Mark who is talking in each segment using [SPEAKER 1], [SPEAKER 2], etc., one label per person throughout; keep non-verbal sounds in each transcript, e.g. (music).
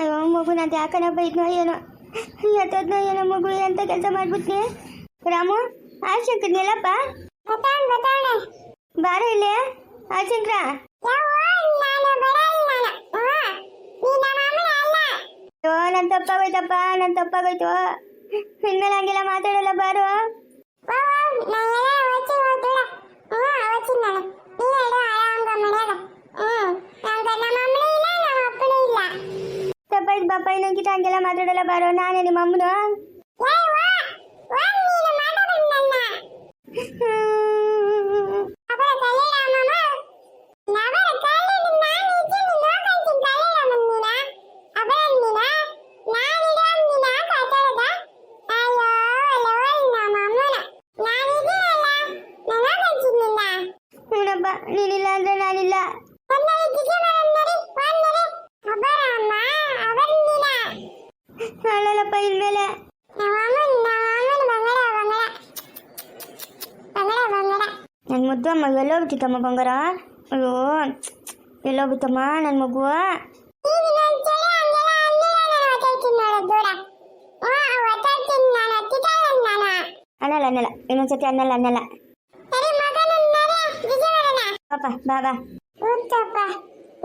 [SPEAKER 1] ಅಯ್ಯೋ ಮಗು ನಾನು ಯಾಕನ ಬೈದ್ನೋ ಏನೋ? ಎತ್ತದ್ನೋ ಏನೋ ಮಗು ಅಂತ ಕೆಲಸ ಮಾಡ್ಬಿಟ್ನಿ. ರಾಮು ಆ ಶಂಕರ್ ನಿಲ್ಲಪ್ಪ ಬಾರ ಇಲ್ಲಿ? ಆ ಶಂಕರ? ಅಯ್ಯೋ ನನ್ನ ತಪ್ಪಾಗೋಯ್ತಪ್ಪ ನನ್ನ ತಪ್ಪಾಗೋಯ್ತು. ಇನ್ಮೇಲೆ ಹಂಗೆಲ್ಲ ಮಾತಾಡಲ್ಲ ಬಾರು. ತಪ್ಪಾಯ್ತು ಬಾಪ ಇನ್ನೊಂದು ಹಂಗೆಲ್ಲ ಮಾತಾಡಲ್ಲ ಬಾರೋ ನಾನೇ ನಿಮ್ಮ ಅಮ್ಮನು? ಇನ್ಮೇಲೆ ನನ್ನ ಮುದ್ದು ಅಮ್ಮ ಎಲ್ಲೋಗ್ಬಿಟ್ಟಿತ್ತಮ್ಮ ಬಂಗಾರ? ಅಯ್ಯೋ ಎಲ್ಲೋಗ್ಬಿಟ್ಟಮ್ಮ ನನ್ನ ಮಗು? ಅನ್ನಲ್ಲ ಅನ್ನಲ್ಲ ಇನ್ನೊಂದ್ಸತಿ ಅನ್ನಲ್ಲ ಅನ್ನಲ್ಲ. ಪಾಪ ಬಾ ಬಾ.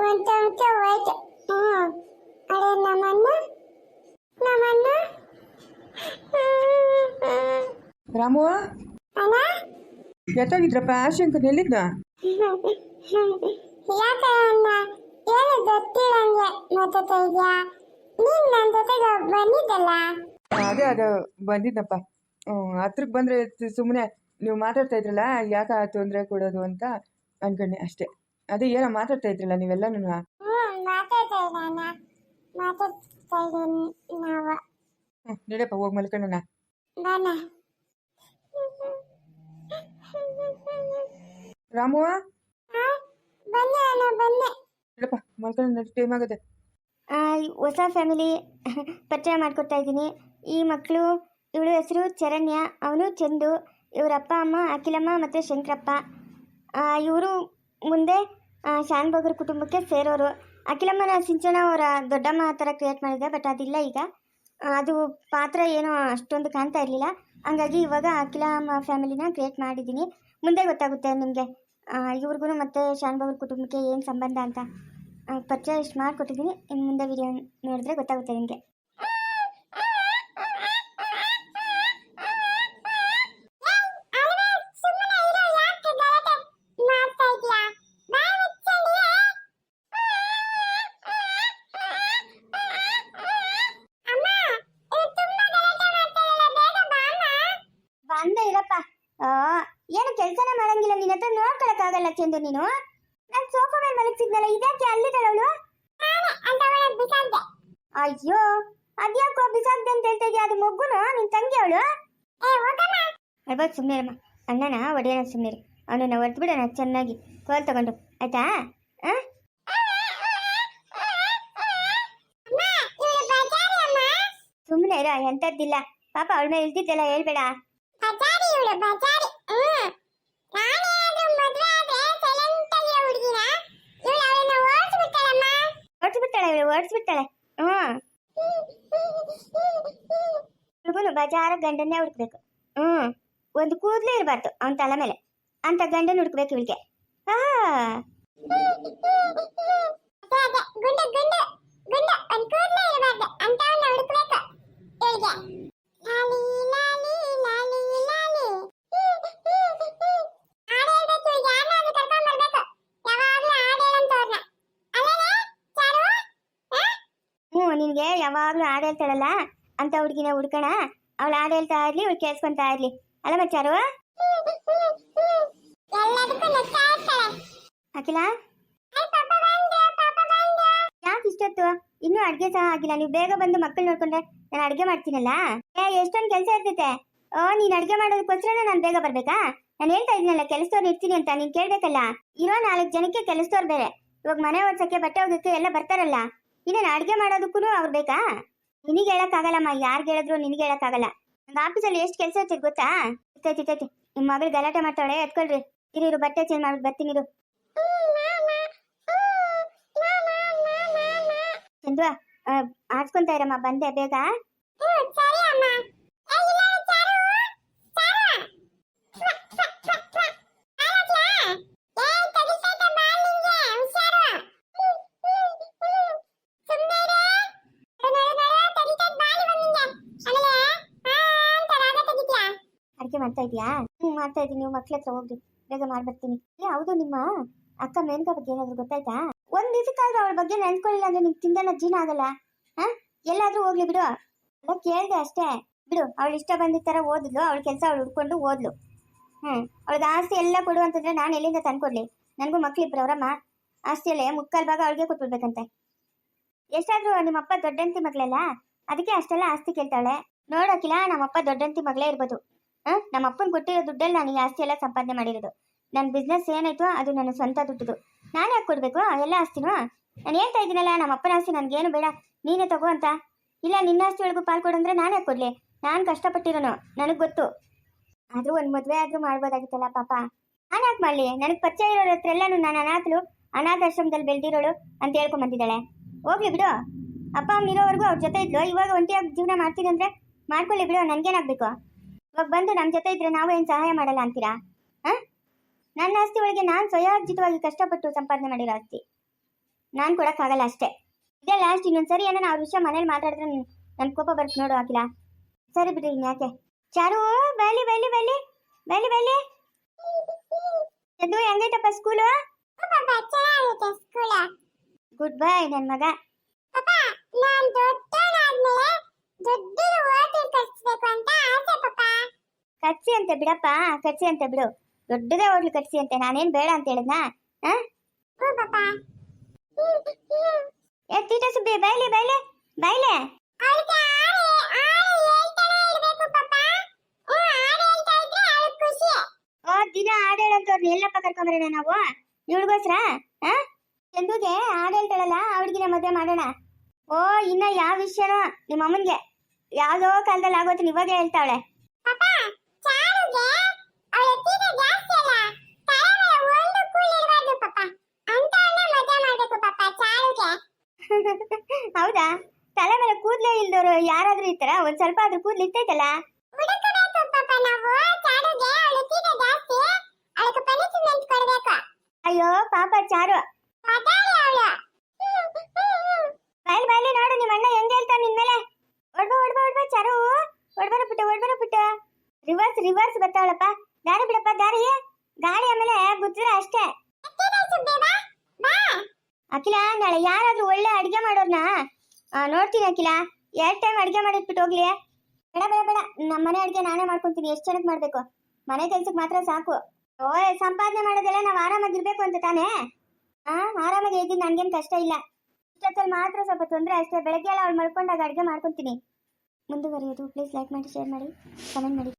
[SPEAKER 2] ಉಂಟ ಉಂಟ ಹೋಯ್ತು. ಹ್ಞೂ ಅರೆ ನಮ್ಮನ್ನ ನಮ್ಮನ್ನ
[SPEAKER 3] ರಾಮು? ಎತ್ತಾಗಿದ್ರಪ್ಪ? ಶಂಕರ್ ಎಲ್ಲಿದ್ದ?
[SPEAKER 2] ಯಾಕೆ ಅಣ್ಣ? ಏನು ಗೊತ್ತಿರಂಗೆ ಮಾತಾಡ್ತಾ ಇದೆಯಾ ನೀನು ನನ್ನ ಜೊತೆಗೆ ಬಂದಿದ್ದಲ್ಲ?
[SPEAKER 3] ಅದೇ ಅದು ಬಂದಿದ್ದಪ್ಪ. ಹತ್ರಕ್ಕೆ ಬಂದರೆ ಸುಮ್ಮನೆ ನೀವು ಮಾತಾಡ್ತಾ ಇದ್ರಲ್ಲ ಯಾಕೆ ತೊಂದರೆ ಕೊಡೋದು ಅಂತ ಅನ್ಕೊಂಡೆ ಅಷ್ಟೇ. ಅದೇ ಏನೋ ಮಾತಾಡ್ತಾ ಇದ್ರಲ್ಲ ನೀವೆಲ್ಲನೂ
[SPEAKER 2] ಮಾತಾಡ್ತಾ ಇಲ್ಲ ಅಣ್ಣ. ಮಾತಾಡ್ತಾ ಇದ್ದೀನಿ ನಾವು
[SPEAKER 3] ಹ್ಞೂ ನಡಿಯಪ್ಪ ಹೋಗಿ ಮಲ್ಕೊಳ್ಳೋಣ
[SPEAKER 2] ಬಾನ
[SPEAKER 3] ರಾಮು
[SPEAKER 2] ಬನ್ನಿ ಅಣ್ಣ ಬನ್ನಿ.
[SPEAKER 3] ನಡಪ್ಪ ಮಲ್ಕೊಳ್ಳೋಣ ಟೈಮ್ ಆಗುತ್ತೆ.
[SPEAKER 1] ಆ, ಹೊಸ ಫ್ಯಾಮಿಲಿ ಪರಿಚಯ ಮಾಡ್ಕೊಡ್ತಾ ಇದ್ದೀನಿ. ಈ ಮಕ್ಕಳು ಇವಳ ಹೆಸರು ಚರಣ್ಯ ಅವನು ಚಂದು. ಇವರ ಅಪ್ಪ ಅಮ್ಮ ಅಖಿಲಮ್ಮ ಮತ್ತು ಶಂಕರಪ್ಪ. ಇವರು ಮುಂದೆ ಆ, ಶಾನ್ ಕುಟುಂಬಕ್ಕೆ ಸೇರೋರು. ಅಖಿಲಮ್ಮನ ಸಿಂಚನ ಅವರ ದೊಡ್ಡಮ್ಮ ಥರ ಕ್ರಿಯೇಟ್ ಮಾಡಿದೆ ಬಟ್ ಅದಿಲ್ಲ ಈಗ. ಅದು ಪಾತ್ರ ಏನೋ ಅಷ್ಟೊಂದು ಕಾಣ್ತಾ ಇರಲಿಲ್ಲ. ಹಂಗಾಗಿ ಇವಾಗ ಅಖಿಲಮ್ಮ ಫ್ಯಾಮಿಲಿನ ಕ್ರಿಯೇಟ್ ಮಾಡಿದ್ದೀನಿ. ಮುಂದೆ ಗೊತ್ತಾಗುತ್ತೆ ನಿಮಗೆ. ಇವ್ರಿಗೂ ಮತ್ತು ಶಾನ್ ಕುಟುಂಬಕ್ಕೆ ಏನು ಸಂಬಂಧ ಅಂತ. ಆ, ಪರಿಚಯ ಇಷ್ಟು ಮಾಡಿಕೊಟ್ಟಿದ್ದೀನಿ. ಇನ್ನು ಮುಂದೆ ವಿಡಿಯೋ ನೋಡಿದ್ರೆ ಗೊತ್ತಾಗುತ್ತೆ ನಿಮಗೆ. ಮಾಡಂಗಿಲ್ಲ ನಿನ್ನ ಹತ್ರ ನೋಡ್ಕೊಳಕ್ಕಾಗಲ್ಲ ಚಂದು ನೀನು. ನಾನು ಸೋಫಾ ಮೇಲೆ ಮಲಗಿಸಿದ್ನಲ್ಲ ಇದಕ್ಕೆ ಅಲ್ಲಿದ್ದಾಳವಳು ಅಯ್ಯೋ ಅದ್ಯಾಕೋ ಬಿಸಾಕ್ದೆ ಅಂತ ಹೇಳ್ತಾ ಇದೀಯ? ಅದು ಮಗುನು ನಿನ್ ತಂಗಿ ಅವಳು? ಅಲ್ಬತ್ ಸುಮ್ಮನೆ ಅಮ್ಮ ಅಣ್ಣನ ಒಡೆಯನ ಸುಮ್ಮನೆ ಅವನನ್ನ ಹೊರ್ತು ಬಿಡೋಣ ಚೆನ್ನಾಗಿ ಕೋಲ್ ತಗೊಂಡು. ಆಯ್ತಾ? ಸುಮ್ಮನೆ ಇರ ಎಂಥದ್ದಿಲ್ಲ. ಪಾಪ ಅವಳ ಮೇಲೆ ಇಲ್ದಿದ್ದೆಲ್ಲ ಹೇಳ್ಬೇಡ
[SPEAKER 2] ಬಜಾರಿ ಇವಳು ಬಜಾರಿ ಹ್ಮ್ ನಾನೇನಾದ್ರೂ ಮದ್ವೆ ಆದ್ರೆ ಸೈಲೆಂಟ್ ಆಗಿ ಹುಡುಗಿನ ಇವಳು ಅವಳನ್ನ ಓಡಿಸ್ಬಿಡ್ತಾಳಮ್ಮ
[SPEAKER 1] ಓಡಿಸ್ಬಿಡ್ತಾಳೆ ಹ್ಞೂ ಬಜಾರ ಗಂಡನ್ನೇ ಹುಡುಕ್ಬೇಕು. ಹ್ಞೂ ಒಂದು ಕೂದಲೇ ಇರಬಾರ್ದು ಅವನ ತಲೆ ಮೇಲೆ. ಅಂತ ಗಂಡನ ಹುಡುಕ್ಬೇಕು ಇವಳಿಗೆ. ಆ
[SPEAKER 2] ಅದೇ ಅದೇ ಗುಂಡು ಗುಂಡು ಗುಂಡು ಒಂದ್ ಕೂದಲೇ ಇರಬಾರ್ದು ಅಂತವನ್ನ ಹುಡುಕ್ಬೇಕು ಇವಳಿಗೆ ಲಾಲಿ ಲಾಲಿ ಲಾಲಿ ಲಾಲಿ ಹಾಡು ಹೇಳ್ಬೇಕು ಈಗ ಯಾರನ್ನಾದ್ರೂ ಕರ್ಕೊಂಡ್ ಬರ್ಬೇಕು ಯಾವಾಗ್ಲೂ ಹಾಡು ಹೇಳಂತವ್ರನ್ನ ಅಲ್ಲೇನೆ ಚಾರು ಹಾ
[SPEAKER 1] ಹ್ಞೂ ನಿನಗೆ ಯಾವಾಗಲೂ ಹಾಡು ಹೇಳ್ತಾಳಲ್ಲ? ಅಂತ ಹುಡುಗಿನ ಹುಡ್ಕೋಣ. ಅವಳು ಹಾಡು ಹೇಳ್ತಾ ಇರ್ಲಿ ಅವಳು ಕೇಳಿಸ್ಕೊಂತಾ ಇರ್ಲಿ. ಅಲ್ಲ ಮಚ್ಚಾರು? ಅಖಿಲ? ಯಾಕೆ ಇಷ್ಟೊತ್ತು? ಇನ್ನೂ ಅಡ್ಗೆ ಸಹ ಆಗಿಲ್ಲ. ನೀವು ಬೇಗ ಬಂದು ಮಕ್ಕಳು ನೋಡ್ಕೊಂಡ್ರೆ ನಾನು ಅಡ್ಗೆ ಮಾಡ್ತೀನಲ್ಲ? ಏ ಎಷ್ಟೊಂದು ಕೆಲಸ ಇರ್ತೈತೆ. ಓ ನೀನು ಅಡ್ಗೆ ಮಾಡೋದಕ್ಕೋಸ್ಕರ ನಾನು ಬೇಗ ಬರ್ಬೇಕಾ? ನಾನು ಹೇಳ್ತಾ ಇದ್ದೀನಲ್ಲ ಕೆಲಸದವ್ರು ಇರ್ತೀನಿ ಅಂತ. ನೀನು ಕೇಳ್ಬೇಕಲ್ಲ? ಇರೋ ನಾಲ್ಕು ಜನಕ್ಕೆ ಕೆಲಸದವ್ರು ಬೇರೆ. ಇವಾಗ ಮನೆ ಓಡ್ಸಕ್ಕೆ ಬಟ್ಟೆ ಹೋಗಕ್ಕೆ ಎಲ್ಲ ಬರ್ತಾರಲ್ಲ? ಇನ್ನೇನು ಅಡುಗೆ ಮಾಡೋದಕ್ಕೂ ಅವ್ರು ಬೇಕಾ? ನಿನಗೆ ಹೇಳಕ್ಕಾಗಲ್ಲಮ್ಮ ಯಾರಿಗೆ ಹೇಳಿದ್ರು ನಿನಗೆ ಹೇಳಕ್ಕಾಗಲ್ಲ ನಂಗೆ ಆಫೀಸಲ್ಲಿ ಎಷ್ಟು ಕೆಲಸ ಇರ್ತೈತೆ ಗೊತ್ತಾ? ಇರ್ತೈತಿ ಇರ್ತೈತಿ ನಿಮ್ಮ ಮಗಳು ಗಲಾಟೆ ಮಾಡ್ತಾಳೆ, ಎತ್ಕೊಳ್ರಿ. ಇರು ಬಟ್ಟೆ ಚೇಂಜ್ ಮಾಡಿ ಬರ್ತೀನಿ, ಇರು. ಚಂದ್ವ ಆಡ್ಸ್ಕೊಂತ ಇರಮ್ಮ, ಬಂದೆ, ಬೇಗ
[SPEAKER 2] ಹ್ಮ್ ಸರಿ ಅಮ್ಮ ಏ ಇಲ್ಲ ಚಾರು ಚಾರು ಫ್ವ, ಫ್ವ, ಫ್ವ, ಫ್ವ. ಆರಾಧ್ಯ? ಏ ತಗಿತೈತೆ ಬಾಲ್ ನಿಂಗೆ ಹುಷಾರು ಹ್ಮ್, ಹ್ಮ್, ಹ್ಮ್. ಸುಮ್ನೆ ಇರು. ನಡು, ನಡು, ನಡು, ತಗಿತೈತೆ ಬಾಲ್ ಇವಾಗ ನಿಂಗೆ. ಆಮೇಲೆ ಆ ಅಂತ ರಾಗ ತೆಗಿತ್ಯಾ?
[SPEAKER 1] ಅಡುಗೆ ಮಾಡ್ತಾ ಇದೀಯಾ? ಹ್ಞೂ ಮಾಡ್ತಾ ಇದ್ದೀನಿ. ನೀವು ಮಕ್ಳ ಹತ್ರ ಹೋಗಿ ಬೇಗ ಮಾಡ್ಬರ್ತೀನಿ ಹೌದು ನಿಮ್ಮ ಅಕ್ಕ ಮೇನಕಾ ಬಗ್ಗೆ ಏನಾದ್ರು ಗೊತ್ತಾಯ್ತಾ? ಒಂದ್ ದಿವಸಕ್ಕಾದ್ರೂ ಅವಳ ಬಗ್ಗೆ ನೆನ್ಕೊಳ್ಳಿಲ್ಲ ಅಂದ್ರೆ ನಿಮ್ಗೆ ತಿಂದನ ಜೀನ ಆಗಲ್ಲ. ಹಾ? ಎಲ್ಲಾದ್ರೂ ಹೋಗ್ಲಿ ಬಿಡು. ಅಲ್ಲ, ಕೇಳ್ದೆ ಅಷ್ಟೇ. ಬಿಡು, ಅವಳು ಇಷ್ಟ ಬಂದಿದ್ದ ಥರ ಓದ್ಲು. ಅವಳ ಕೆಲಸ ಅವಳು ಹುಡ್ಕೊಂಡು ಓದ್ಲು. ಹ್ಮ್ ಅವಳಿಗೆ ಆಸ್ತಿ ಎಲ್ಲ ಕೊಡು ಅಂತಂದ್ರೆ ನಾನು ಎಲ್ಲಿಂದ ತಂದ್ಕೊಡ್ಲಿ? ನನಗೂ ಮಕ್ಳಿಬ್ರು, ಅವರಮ್ಮ. ಆಸ್ತಿಯಲ್ಲೇ ಮುಕ್ಕಾಲ್ ಭಾಗ ಅವಳಿಗೆ ಕೊಟ್ಬಿಡ್ಬೇಕಂತೆ. ಎಷ್ಟಾದ್ರೂ ನಿಮ್ಮಪ್ಪ ದೊಡ್ಡಂತಿ ಮಗಳಲ್ಲ? ಅದಕ್ಕೆ ಅಷ್ಟೆಲ್ಲ ಆಸ್ತಿ ಕೇಳ್ತಾಳೆ ನೋಡೋಕಿಲ್ಲ, ನಮ್ಮಪ್ಪ ದೊಡ್ಡಂತಿ ಮಗಳೇ ಇರ್ಬೋದು. ನಮ್ಮ ಅಪ್ಪನ ಕೊಟ್ಟಿರೋ ದುಡ್ಡಲ್ಲಿ ನಾನು ಈ ಆಸ್ತಿ ಎಲ್ಲ ಸಂಪಾದನೆ ಮಾಡಿರೋದು. ನನ್ನ ಬಿಸ್ನೆಸ್ ಏನಾಯ್ತು ಅದು ನನ್ನ ಸ್ವಂತ ದುಡ್ಡುದು. ನಾನು ಯಾಕೆ ಕೊಡಬೇಕು? ಎಲ್ಲ ಆಸ್ತಿನೂ? ನಾನು ಹೇಳ್ತಾ ಇದ್ದೀನಲ್ಲ, ನಮ್ಮ ಅಪ್ಪನ ಆಸ್ತಿ ನನಗೇನು ಬೇಡ. ನೀನೇ ತಗೋ ಅಂತ. ಇಲ್ಲ, ನಿನ್ನ ಆಸ್ತಿ ಒಳಗೂ ಪಾಲ್ ಕೊಡಂದ್ರೆ ನಾನು ಯಾಕೆ ಕೊಡಲಿ? ನಾನು ಕಷ್ಟಪಟ್ಟಿರೋನು, ನನಗೆ ಗೊತ್ತು. ಆದರೂ ಒಂದು ಮದುವೆ ಆದರೂ ಮಾಡ್ಬೋದಾಗಿತ್ತಲ್ಲ ಪಾಪ. ನಾನು ಯಾಕೆ ಮಾಡಲಿ? ನನಗೆ ಪರಿಚಯ ಇರೋರ ಹತ್ರ ಎಲ್ಲನೂ ನಾನು ಅನಾಥಲು ಅನಾಥಾಶ್ರಮದಲ್ಲಿ ಬೆಳೆದಿರೋಳು ಅಂತ ಹೇಳ್ಕೊಂಡ್ ಬಂದಿದ್ದಾಳೆ. ಹೋಗ್ಲಿ ಬಿಡು. ಅಪ್ಪ, ಅಮ್ಮ ಇರೋವರೆಗೂ ಅವ್ರ ಜೊತೆ ಇದ್ಲು. ಇವಾಗ ಒಂಟಿಯಾಗಿ ಜೀವನ ಮಾಡ್ತೀನಿ ಅಂದ್ರೆ ಮಾಡ್ಕೊಳ್ಳಿ ಬಿಡು. ನನಗೇನಾಗಬೇಕು? ಇವಾಗ ಬಂದು ನಮ್ಮ ಜೊತೆ ಇದ್ರೆ ನಾವು ಏನು ಸಹಾಯ ಮಾಡಲ್ಲ ಅಂತೀರಾ? ಹಾಂ? ನನ್ನ ಆಸ್ತಿ ಒಳಗೆ ನಾನು ಸ್ವಯಾರ್ಜಿತವಾಗಿ ಕಷ್ಟಪಟ್ಟು ಸಂಪಾದನೆ ಮಾಡಿರೋ ಆಸ್ತಿ. ನಾನು ಕೊಡೋಕ್ಕಾಗಲ್ಲ ಅಷ್ಟೇ. ಇದೇ ಲಾಸ್ಟ್ ಇನ್ನೊಂದು ಸರಿ ಏನೋ ಅವ್ರ ವಿಷಯ ಮನೇಲಿ ಮಾತಾಡಿದ್ರೆ ನನ್ನ ಕೋಪ ಬರುತ್ತೆ ನೋಡು ಹಾಕಿಲ್ಲ ಸರಿ ಬಿಡಿ ಇನ್ಯಾಕೆ ಚಾರು ಬೈಲಿ ಬೈಲಿ ಬೈಲಿ ಬೈಲಿ ಬೈಲಿ. ಅದು ಹೆಂಗೈತಪ್ಪ ಸ್ಕೂಲ ಗುಡ್ ಬೈ ನನ್ನ ಮಗ.
[SPEAKER 2] ಪಾಪ ನಾನು ದೊಡ್ಡವನಾದ್ಮೇಲೆ ದೊಡ್ಡ ಹೋಟೆಲ್ ಕಟ್ಸ್ಬೇಕು ಅಂತ ಆಸೆ ಪಾಪ
[SPEAKER 1] ಕಟ್ಸಿ ಅಂತೆ ಬಿಡಪ್ಪ ಕಟ್ಸಿ ಅಂತೆ ಬಿಡು. ದೊಡ್ಡದೇ ಹೋಟ್ಲು ಕಟ್ಸಿ ಅಂತೆ ನಾನೇನ್ ಬೇಡ ಅಂತ ಹೇಳಿದ್ನಾ. ಏ ತೀಟ ಸುಬ್ಬಿ ಬೈಲಿ ಬೈಲೆ ಬೈಲೆ. ಓ ದಿನ ಹಾಡು ಹೇಳಂತವ್ರನ್ನ ಎಲ್ಲಪ್ಪ ಕರ್ಕೊಂಬರೋಣ ನಾವು? ಇವಳಿಗೋಸ್ರ ಹಾ? ಚಂದುಗೆ ಹಾಡು ಹೇಳ್ತಾಳಲ್ಲ ಅವಳಿಗಿನ ಮದುವೆ ಮಾಡೋಣ. ಓ ಇನ್ನ ಯಾವ ವಿಷಯನೋ ನಿಮ್ಮ ಅಮ್ಮನ್ಗೆ ಯಾವ್ದೋ ಕಾಲದಲ್ಲಿ ಆಗೋತೀನಿ ಇವಾಗ ಹೇಳ್ತಾವಳೆ
[SPEAKER 2] ಪಾಪ ಚಾರುಗೆ ಅವಳ ತೀರ ಜಾಸ್ತಿ ಅಲ್ಲ ತಲೆ ಮೇಲೆ ಒಂದು ಕೂಲ್ ಇರಬಾರ್ದು ಪಾಪ ಅಂತವನ್ನ ಮದುವೆ ಮಾಡ್ಬೇಕು ಪಾಪ ಚಾರುಗೆ (laughs)
[SPEAKER 1] ಹೌದಾ? ತಲೆ ಮೇಲೆ ಕೂದಲೇ ಇಲ್ದವರು ಯಾರಾದ್ರೂ ಇರ್ತಾರ? ಒಂದ್ ಸ್ವಲ್ಪ ಆದ್ರೂ ಕೂದ್ಲು ಇರ್ತೈತಲ್ಲ? ಅಯ್ಯೋ, ಪಾಪ ಚಾರು. ಬಯಲ್ ಬಯಲಿ ನೋಡು ನಿಮ್ಮ ಅಣ್ಣ ಹೆಂಗ್ ಹೇಳ್ತಾನೆ ನಿನ್ ಮೇಲೆ. ಒಡ್ಬ ಒಡ್ಬ ಒಡ್ಬ ಚಾರು. ಒಡ್ಬರ ಪುಟ್ಟ ಒಡ್ಬರ ಪುಟ್ಟ. ರಿವರ್ಸ್ ರಿವರ್ಸ್ ಬರ್ತಾವಳಪ್ಪ ದಾರಿ ಬಿಡಪ್ಪ, ದಾರಿ. ಗಾಡಿ ಆಮೇಲೆ ಗುದ್ರೆ ಅಷ್ಟೇ. ಅಖಿಲ, ನಾಳೆ ಯಾರಾದ್ರೂ ಒಳ್ಳೆ ಅಡಿಗೆ ಮಾಡೋರ್ನ ನೋಡ್ತೀನಿ ಅಖಿಲ. ಎರಡ್ ಟೈಮ್ ಅಡಿಗೆ ಮಾಡಿಟ್ಬಿಟ್ಟು ಹೋಗ್ಲಿ. ಬೇಡ ಬೇಡ ಬೇಡ. ನಮ್ಮ ಮನೆ ಅಡಿಗೆ ನಾನೇ ಮಾಡ್ಕೊಂತೀನಿ. ಎಷ್ಟು ಜನಕ್ಕೆ ಮಾಡ್ಬೇಕು? ಮನೆ ಕೆಲ್ಸಕ್ಕೆ ಮಾತ್ರ ಸಾಕು. ಓ ಸಂಪಾದನೆ ಮಾಡೋದೆಲ್ಲ ನಾವು ಆರಾಮಾಗಿರ್ಬೇಕು ಅಂತ ತಾನೇ? ಆ, ಆರಾಮಾಗಿ ಇದ್ದೀನಿ ನನ್ಗೇನು ಕಷ್ಟ ಇಲ್ಲ. ಇಷ್ಟೊತ್ತಲ್ಲಿ ಮಾತ್ರ ಸ್ವಲ್ಪ ತೊಂದರೆ ಅಷ್ಟೇ. ಬೆಳಗ್ಗೆ ಎಲ್ಲ ಅವ್ಳು ಮಲ್ಕೊಂಡಾಗ ಅಡಿಗೆ ಮಾಡ್ಕೊತೀನಿ. ಮುಂದುವರಿಯೋದು. ಪ್ಲೀಸ್ ಲೈಕ್ ಮಾಡಿ ಶೇರ್ ಮಾಡಿ. ಕಮೆಂಟ್ ಮಾಡಿ.